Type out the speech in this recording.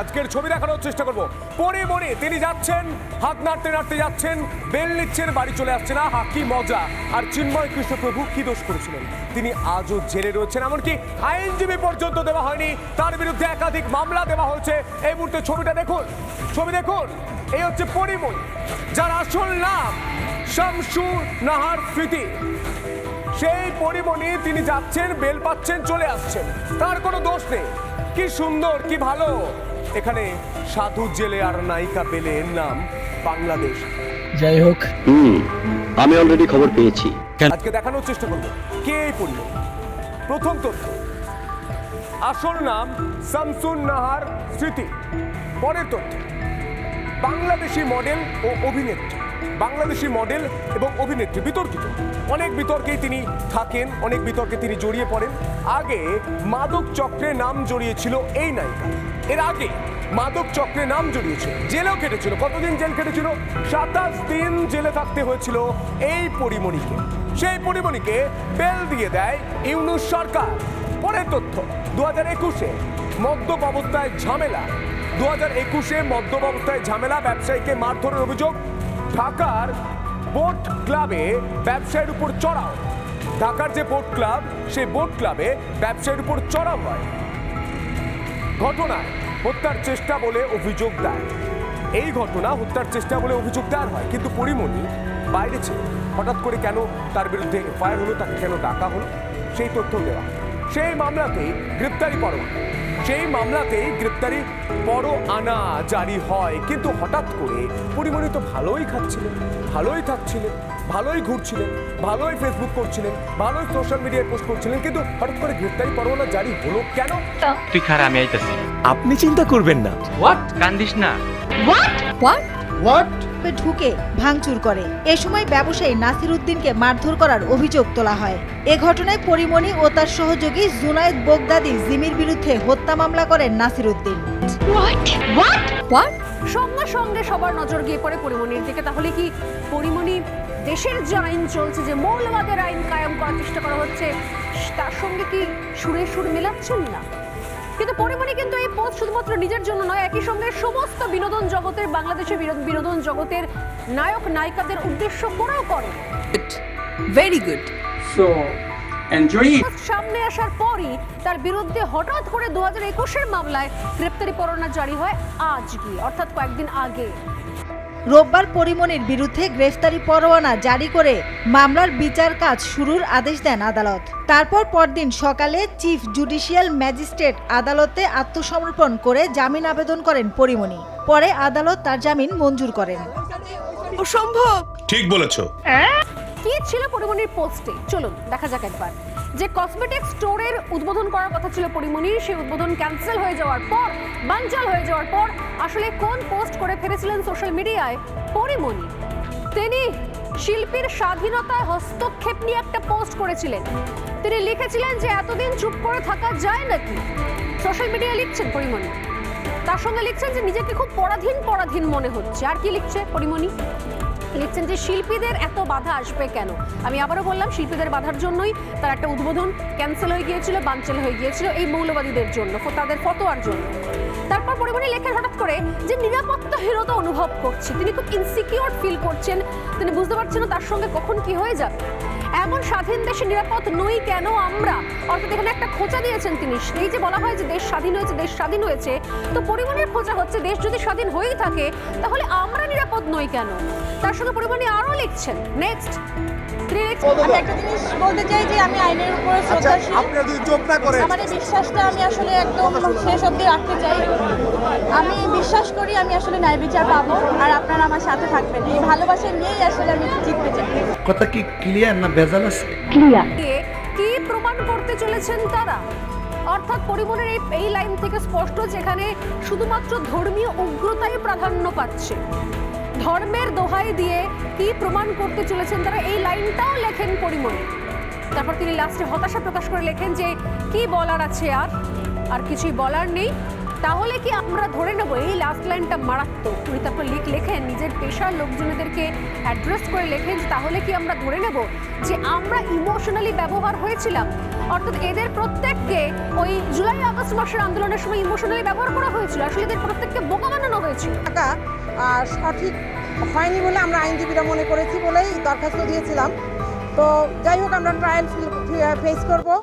আজকের ছবি দেখানোর চেষ্টা করব। পরে মনে তিনি যাচ্ছেন, হাত নাড়তে নাড়তে যাচ্ছেন, বেল নিচ্ছেন, বাড়ি চলে আসছে না হা কি মজা! আর চিন্ময় কৃষ্ণপ্রভু কি দোষ করেছিলেন? তিনি আজও জেলে রয়েছেন, এমনকি আইনজীবী পর্যন্ত দেওয়া হয়নি। তার বিরুদ্ধে একাধিক মামলা দেওয়া হয়েছে। এই মুহূর্তে ছবিটা দেখুন, ছবি দেখুন। এই হচ্ছে পরিমণি যার আসল নাম শামসু নাহার ফিতি সেই পরিমণি তিনি যাচ্ছেন, বেল পাচ্ছেন, চলে আসছেন। তার কোনো দোষ নেই। কি সুন্দর, কি ভালো। এখানে সাধু জেলে আর নায়িকা বেলে এর নাম বাংলাদেশ। যাই হোক হুম আমি অলরেডি খবর পেয়েছি। আজকে দেখানোর চেষ্টা করব। কে এই পরিমণি প্রথম তথ্য। আসল নাম সামসুন নাহার স্মৃতি। পরের তথ্য। বাংলাদেশি মডেল ও অভিনেত্রী। বাংলাদেশি মডেল এবং অভিনেত্রী বিতর্কিত। অনেক বিতর্কেই তিনি থাকেন, অনেক বিতর্কে তিনি জড়িয়ে পড়েন। আগে মাদক চক্রে নাম জড়িয়েছিল এই নায়িকা। এর আগে মাদক চক্রে নাম জড়িয়েছিল, জেলেও কেটেছিল কতদিন জেল কেটেছিল সাতাশ দিন জেলে থাকতে হয়েছিল এই পরিমণিকে। সেই পরিমণিকে বেল দিয়ে দেয় ইউনুস সরকার। পরের তথ্য দু হাজার একুশে মদ্যপ অবস্থায় ঝামেলা। দু হাজার একুশে মদ্যপ অবস্থায় ঝামেলা, ব্যবসায়ীকে মারধরের অভিযোগ ঢাকার বোট ক্লাবে ব্যবসায়ীর উপর চড়াও। ঢাকার যে বোট ক্লাব, সেই বোট ক্লাবে ব্যবসায়ীর উপর চড়াও হয়। ঘটনায় হত্যার চেষ্টা বলে অভিযোগ দেয় এই ঘটনা হত্যার চেষ্টা বলে অভিযোগ দেওয়ার হয়, কিন্তু পরিমণি বাইরে ছিল। হঠাৎ করে কেন তার বিরুদ্ধে এফআইআর হলো, তাকে কেন ডাকা হলো, সেই তথ্য দেওয়া সেই মামলাতেই গ্রেপ্তারি পরোয়ানা সেই মামলাতেই গ্রেপ্তারি বড় আনা জারি হয়। কিন্তু হঠাৎ করে পরিমণি তো ভালোই খাচ্ছিলেন ভালোই থাকছিলেন ভালোই ঘুরছিলেন ভালোই ফেসবুক করছিলেন ভালোই সোশ্যাল মিডিয়ায় পোস্ট করছিলেন কিন্তু হঠাৎ করে গ্রেপ্তারি পরোয়ানা জারি হলো কেন? তুই খারাপ আমি আইতাছি। আপনি চিন্তা করবেন না। হোয়াট কান্দিস না। হোয়াট হোয়াট ঢুকে ভাঙচুর করে। এ সময় ব্যবসায়ী নাসির উদ্দিনকে মারধর করার অভিযোগ তোলা হয়। এ ঘটনায় পরিমণি ও তার সহযোগী জুনায়েদ বোগদাদি জিমির বিরুদ্ধে হত্যা মামলা করেন নাসির উদ্দিন। সঙ্গে সঙ্গে সবার নজর গিয়ে পড়ে পরিমণির দিকে। তাহলে কি পরিমণি দেশের যে আইন চলছে যে মৌলবাদের আইন কায়েম করার চেষ্টা করা হচ্ছে তার সঙ্গে কি সুরে সুর মেলাচ্ছেন না? কিন্তু পরিমণি কিন্তু এই পথ শুধুমাত্র নিজের জন্য নয় একই সঙ্গে সমস্ত বিনোদন জগতের বাংলাদেশের বিনোদন জগতের নায়ক নায়িকাদের উদ্দেশ্য করেও করে। Very good so. সামনে আসার পরই তার বিরুদ্ধে হঠাৎ করে দু হাজার একুশের মামলায় গ্রেপ্তারি পরোয়ানা জারি হয় আজকে অর্থাৎ কয়েকদিন আগে। রোববার পরিমণির বিরুদ্ধে গ্রেফতারি পরোয়ানা জারি করে মামলার বিচার কাজ শুরুর আদেশ দেন আদালত। তারপর পরদিন সকালে চিফ জুডিশিয়াল ম্যাজিস্ট্রেট আদালতে আত্মসমর্পণ করে জামিন আবেদন করেন পরিমণি পরে আদালত তার জামিন মঞ্জুর করেন। অসম্ভব! ঠিক বলেছ। কি ছিল পরিমণির পোস্টে? চলুন দেখা যাক একবার। যে কসমেটিক স্টোরের উদ্বোধন করার কথা ছিল পরিমণির সেই উদ্বোধন ক্যান্সেল হয়ে যাওয়ার পর, বানচাল হয়ে যাওয়ার পর, আসলে কোন পোস্ট করে ফেলেছিলেন সোশ্যাল মিডিয়ায় পরিমণি? তিনি শিল্পীর স্বাধীনতায় হস্তক্ষেপ নিয়ে একটা পোস্ট করেছিলেন। তিনি লিখেছিলেন যে, এতদিন চুপ করে থাকা যায় নাকি? সোশ্যাল মিডিয়ায় লিখছেন পরিমণি। তার সঙ্গে লিখছেন যে, নিজেকে খুব পরাধীন পরাধীন মনে হচ্ছে। আর কি লিখছে পরিমণি? লিখছেন যে শিল্পীদের এত বাধা আসবে কেন? আমি আবারও বললাম, শিল্পীদের বাধার জন্যই তার একটা উদ্বোধন ক্যান্সেল হয়ে গিয়েছিল বাঞ্চল হয়ে গিয়েছিল এই মৌলবাদীদের জন্য তাদের ফতোয়ার জন্য। তারপর পরিমাণে লেখেন হঠাৎ করে যে নিরাপত্তাহীনতা অনুভব করছে। তিনি খুব ইনসিকিউর ফিল করছেন। তিনি বুঝতে পারছেন না তার সঙ্গে কখন কি হয়ে যাবে। এমন স্বাধীন দেশে নিরাপদ নই কেন আমরা? অর্থাৎ এখানে একটা খোঁচা দিয়েছেন তিনি। এই যে বলা হয় যে দেশ স্বাধীন হয়েছে, দেশ স্বাধীন হয়েছে, তো পরিমাণের খোঁচা হচ্ছে দেশ যদি স্বাধীন হয়েই থাকে, তাহলে আমরা নিরাপদ নই কেন? তার সঙ্গে পরিমাণে আরও লিখছেন। নেক্সট আমি একটা জিনিস বলতে চাই যে আমি আইনের উপরে শ্রদ্ধাশীল। আমার বিশ্বাসটা আমি আসলে একদম শেষ অবধি রাখতে চাই। আমি বিশ্বাস করি আমি আসলে ন্যায় বিচার পাবো আর আপনারা আমার সাথে থাকবেন। এই ভালোবাসা নিয়েই আসলে আমি জিততে চাই। কথা কি ক্লিয়ার না ভেজাল আছে? দিয়ে কি প্রমাণ করতে চলেছেন তারা? অর্থাৎ পরিমণের এই এই লাইন থেকে স্পষ্ট যেখানে শুধুমাত্র ধর্মীয় উগ্রতাই প্রাধান্য পাচ্ছে। ধর্মের দোহাই দিয়ে কি প্রমাণ করতে চলেছেন তারা, এই লাইনটাও লেখেন পরিমণি তারপর তিনি লাস্টে হতাশা প্রকাশ করে লেখেন যে, কি বলার আছে আর? আর কিছুই বলার নেই। তাহলে কি আমরা ধরে নেব? এই লাস্ট লাইনটা মারাত্মক। উনি তারপর লিখ, লেখেন, নিজের পেশার লোকজনেদেরকে অ্যাড্রেস করে লেখেন তাহলে কি আমরা ধরে নেব যে, আমরা ইমোশনালি ব্যবহার হয়েছিলাম? অর্থাৎ এদের প্রত্যেককে ওই জুলাই আগস্ট মাসের আন্দোলনের সময় ইমোশনালি ব্যবহার করা হয়েছিল। আসলে এদের প্রত্যেককে বোকা বানানো হয়েছিল। সঠিক হয়নি বলে আমরা আইনজীবীরা মনে করেছি বলেই দরখাস্ত দিয়েছিলাম। তো যাই হোক, আমরা ট্রায়াল ফেস করব।